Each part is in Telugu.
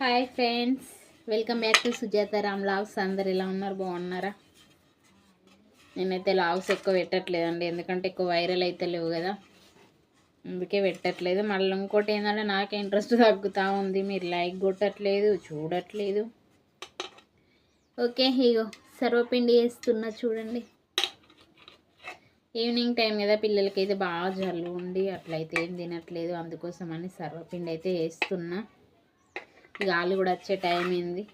Hi friends welcome back to Sujatha Ram loves. అందరు ఎలా ఉన్నారు? బాగున్నారా? నేనైతే లావ్స్ ఎక్కువ పెట్టట్లేదండి ఎందుకంటే ఎక్కువ వైరల్ అయితే లేవు కదా. అందుకే పెట్టట్లేదు. మళ్ళీ ఇంకోటి ఏంటంటే నాకే ఇంట్రెస్ట్ తగ్గుతూ ఉంది. మీరు లైక్ కొట్టట్లేదు చూడట్లేదు. ఓకే ఇగో సర్వపిండి వేస్తున్నా చూడండి. ఈవినింగ్ టైం కదా పిల్లలకి అయితే బాగా జల్లు ఉండి అట్లయితే ఏం తినట్లేదు. అందుకోసమని సర్వపిండి అయితే వేస్తున్నా. గాలి కూడా వచ్చే టైం అయింది.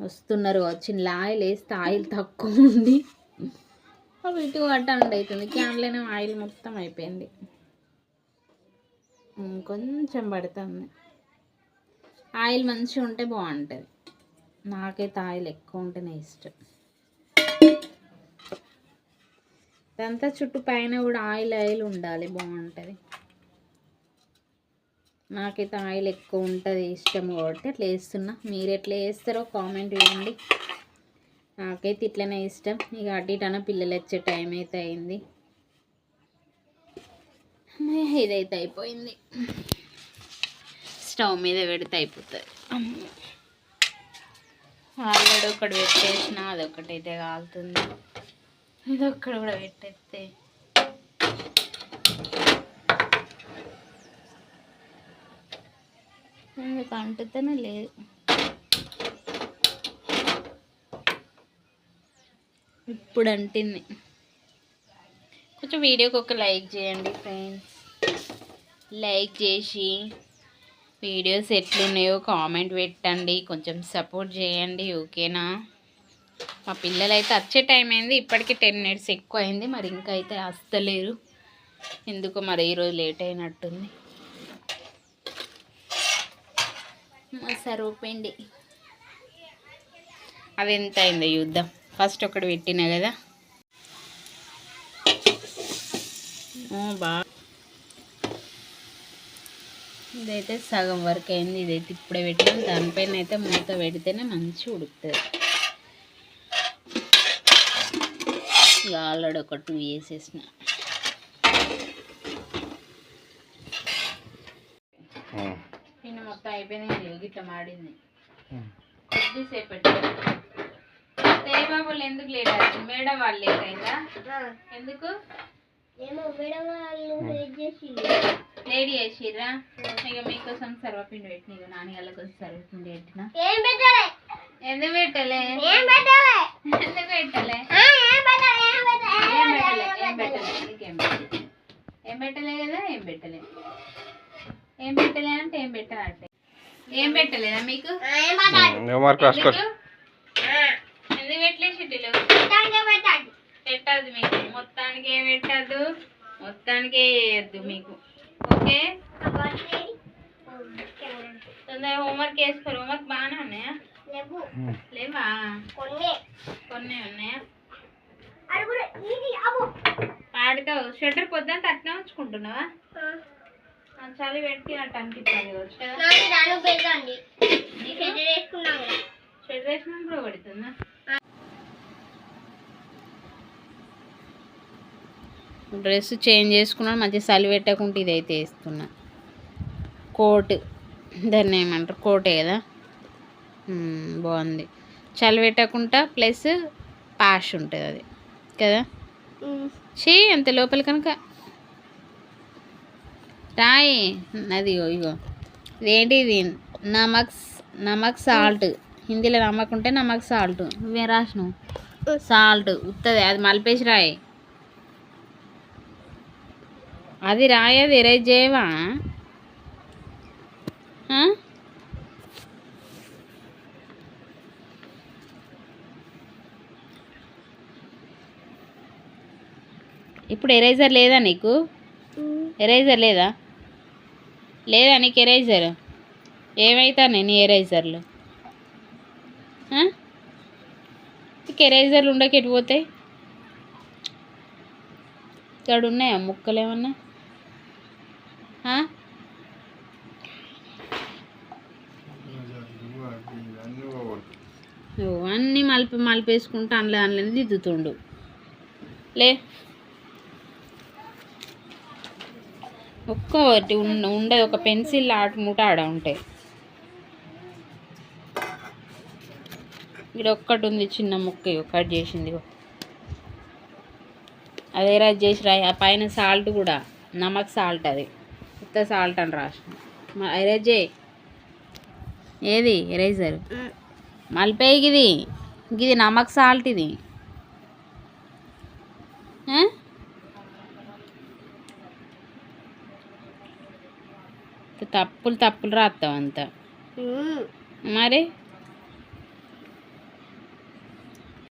వస్తున్నారు వచ్చిన ఆయిల్ వేస్తే ఆయిల్ తక్కువ ఉంది. అవి ఇటు అటెండ్ అవుతుంది క్యాన్లోనే ఆయిల్ మొత్తం అయిపోయింది. కొంచెం పడుతుంది. ఆయిల్ మంచిగా ఉంటే బాగుంటుంది. నాకైతే ఆయిల్ ఎక్కువ ఉంటేనే ఇష్టం. ఇదంతా చుట్టూ పైన కూడా ఆయిల్ ఆయిల్ ఉండాలి బాగుంటుంది. నాకైతే ఆయిల్ ఎక్కువ ఉంటుంది ఇష్టం కాబట్టి అట్లా వేస్తున్నా మీరు ఎట్లా వేస్తారో కామెంట్ చేయండి. నాకైతే ఇట్లనే ఇష్టం. ఇక అటు ఇటన పిల్లలు వచ్చే టైం అయితే అయింది. ఇదైతే అయిపోయింది. స్టవ్ మీద పెడితే అయిపోతుంది. ఆల్రెడీ ఒకటి పెట్టేసిన అదొకటైతే కాలుతుంది. ఇదొక్కడ కూడా పెట్టేస్తే మీకు అంటుతనే లేదు. ఇప్పుడు అంటింది. కొంచెం వీడియోకి ఒక లైక్ చేయండి ఫ్రెండ్స్. లైక్ చేసి వీడియోస్ ఎట్లున్నాయో కామెంట్ పెట్టండి. కొంచెం సపోర్ట్ చేయండి ఓకేనా? మా పిల్లలు అయితే వచ్చే టైం అయింది. ఇప్పటికే టెన్ మినిట్స్ ఎక్కువ అయింది మరి ఇంకా అయితే వస్తలేరు ఎందుకో మరి ఈరోజు లేట్ అయినట్టుంది. సరిపోయింది అది ఎంత అయిందో చూద్దాం. ఫస్ట్ ఒకటి పెట్టినా కదా? ఓ, బాగా ఇదైతే సగం వరకు అయింది. ఇదైతే ఇప్పుడే పెట్టినాం. దానిపైన అయితే మూత పెడితేనే మంచిగా ఉడుకుతుంది. ఇక ఆల్రెడీ ఒక టూ వేసేసిన మొత్తం అయిపోయింది ఇది గిట్ల మాడింది. కొద్దిసేపు పెట్టాలి బాబులు ఎందుకు లేట్ అవుతుంది మేడం వాళ్ళు లేట్ అయిందా ఎందుకు? వాళ్ళు లేడీ చేసిర్రా? ఇక మీకోసం సర్వపిండి పెట్టిన ఇక నాని వాళ్ళ కోసం సర్వపిండి పెట్టిన. ఏం పెట్టాలి? ఎందుకు పెట్టలే? ఎందుకు పెట్టలే? ఏం పెట్టాలి ఏం పెట్టాలి ఏం పెట్టలే ఏం పెట్టలే. నీకేం పెట్టలే. ఏం పెట్టలే కదా ఏం పెట్టలే. ఏం పెట్టలే అంటే ఏం పెట్టాలంటే ఏం పెట్టలేదా మీకు? ఆ, ఏం పెట్టాలి? మార్క్ రాసుకో. ఎందుకు? ఆ, ఎందుకు పెట్టలే షెడ్యూల్? పెట్టాలి పెట్టాలి. పెట్టద్దు మీకు. మొత్తానికి ఏం పెట్టద్దు? మొత్తానికి వేయద్దు మీకు. ఓకే? తొందరగా హోంవర్క్ వేసుకోరు. హోంవర్క్ బాగానే ఉన్నాయా? లేవు. లేవా? కొన్ని. కొన్ని ఉన్నాయా? పాడుతావు. షట్టర్ పొద్దున్న అట్నే ఉంచుకుంటున్నావా? చలి అనిపిస్తుంది కదా. వేసుకున్నాం వేసినప్పుడు పడుతుందా? డ్రెస్ చేంజ్ చేసుకున్నాను మంచిగా చలి పెట్టకుండా ఇదైతే వేస్తున్నా. కోట్ దాన్ని ఏమంటారు? కోటే కదా? బాగుంది. చలి పెట్టకుండా ప్లస్ పాష్ ఉంటుంది అది. కదా? చీ అంత లోపల కనుక. రాయి అది ఇగో ఇదేంటి ఇది నమక్ నమక్ సాల్ట్. హిందీలో నమక్ ఉంటే నమక్ సాల్ట్. నువ్వే రాసినావు? సాల్ట్. ఉత్తది. అది మలిపేసి రాయి. అది రాయి అది ఎరేజ్ చేయవా? ఇప్పుడు ఎరేజర్ లేదా నీకు? ఎరేజర్ లేదా? లేదా నీకు ఎరైజర్ ఏమైతానే నీ ఎరైజర్లు నీకు ఎరైజర్లు ఉండకెట్టు పోతాయి? ఇక్కడ ఉన్నాయా ముక్కలు ఏమన్నా? అన్నీ మలిపి మలిపేసుకుంటా అందులో అందులో దిద్దుతుండు. లే. ఒక్కటి ఉండ ఉండదు. ఒక పెన్సిల్ ఆట మూట ఆడ ఉంటాయి. ఇక్కడ ఒక్కటి ఉంది చిన్న ముక్క కట్ చేసింది అదే రాజు చేసి ఆ పైన సాల్ట్ కూడా నమక్ సాల్ట్ అది. ఉత్త సాల్ట్ అని రాసిన. ఎరేజ్ ఏది? ఎరేజర్? మలిపే ఇది ఇది నమక్ సాల్ట్ ఇది. తప్పులు తప్పులు రాస్తావు అంత. మరి